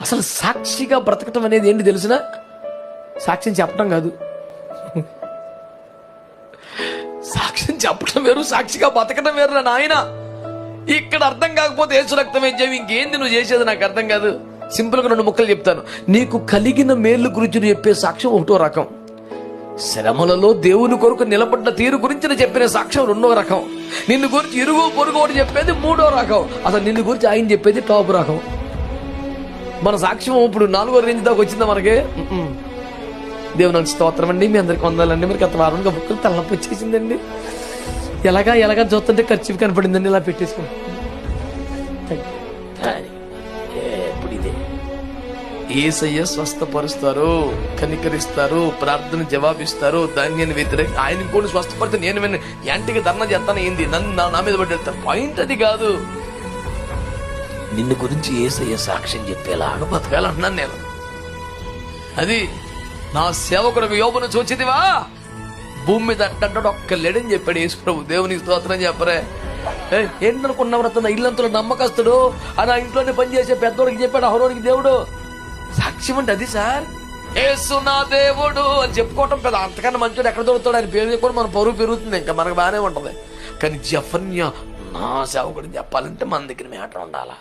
అసలు సాక్షిగా బ్రతకటం అనేది ఏంటి తెలిసిన? సాక్ష్యం చెప్పడం కాదు. సాక్ష్యం చెప్పడం వేరు సాక్షిగా బతకడం వేరు నాయన. ఇక్కడ అర్థం కాకపోతే ఏసు రక్తం ఏం ఇంకేంది నువ్వు చేసేది నాకు అర్థం కాదు. సింపుల్గా రెండు ముక్కలు చెప్తాను. నీకు కలిగిన మేలు గురించి నువ్వు చెప్పే సాక్ష్యం ఒకటో రకం. శ్రమలలో దేవుని కొరకు నిలబడ్డ తీరు గురించి నేను చెప్పిన సాక్ష్యం రెండో రకం. నిన్ను గురించి ఇరుగు పొరుగు ఒకటి చెప్పేది మూడో రకం. అసలు నిన్ను గురించి ఆయన చెప్పేది టాప్ రకం. మన సాక్ష్యం ఇప్పుడు నాలుగో రేంజ్ దాకా వచ్చిందా మనకి? దేవునికి స్తోత్రం అండి. మీ అందరికి వందాలండి మీరు గత వారంగా బుక్కులు తలనొప్పి వచ్చేసిందండి. ఎలాగా ఎలాగా చూస్తుంటే ఖర్చు కనపడిందండి. ఇలా పెట్టేసుకోండి. ఇదే. ఏసయ్య స్వస్థపరుస్తారు కనికరిస్తారు ప్రార్థన జవాబిస్తారు ధాన్యాన్ని వ్యతిరేక ఆయన కూడా స్వస్థపడితే నేను విన్న యాంటికి ధర్నా చేస్తాను ఏంది? నన్ను నా- నా మీద పడేస్తారు. పాయింట్ అది కాదు. నిన్ను గురించి ఏసయ్య సాక్ష్యం చెప్పేలాగా బతకాలంటున్నాను నేను. అది నా సేవకుడు యోబును చూచిదివా భూమి మీద అట్టంటాడు ఒక్క లేడని చెప్పాడు యేసు ప్రభు. దేవునికి స్తోత్రం చెప్పరే. ఏ, ఏంటనుకున్నావు రత్న ఇల్లంతలో నమ్మకస్తుడు అని ఆ ఇంట్లోనే పనిచేసే పెద్దోడికి చెప్పాడు హరోనికి దేవుడు. సాక్ష్యం అంటే అది సార్. ఏసు నా దేవుడు అని చెప్పుకోవటం పెద్ద అంతకన్నా మంచోడు ఎక్కడ దొరుకుతాడు? ఆయన పేరు చెప్పుకోవడం మన పరువు పెరుగుతుంది ఇంకా మనకు బాగానే ఉంటది. కానీ జఫన్య నా సేవకుడు చెప్పాలంటే మన దగ్గర మేట ఉండాలా?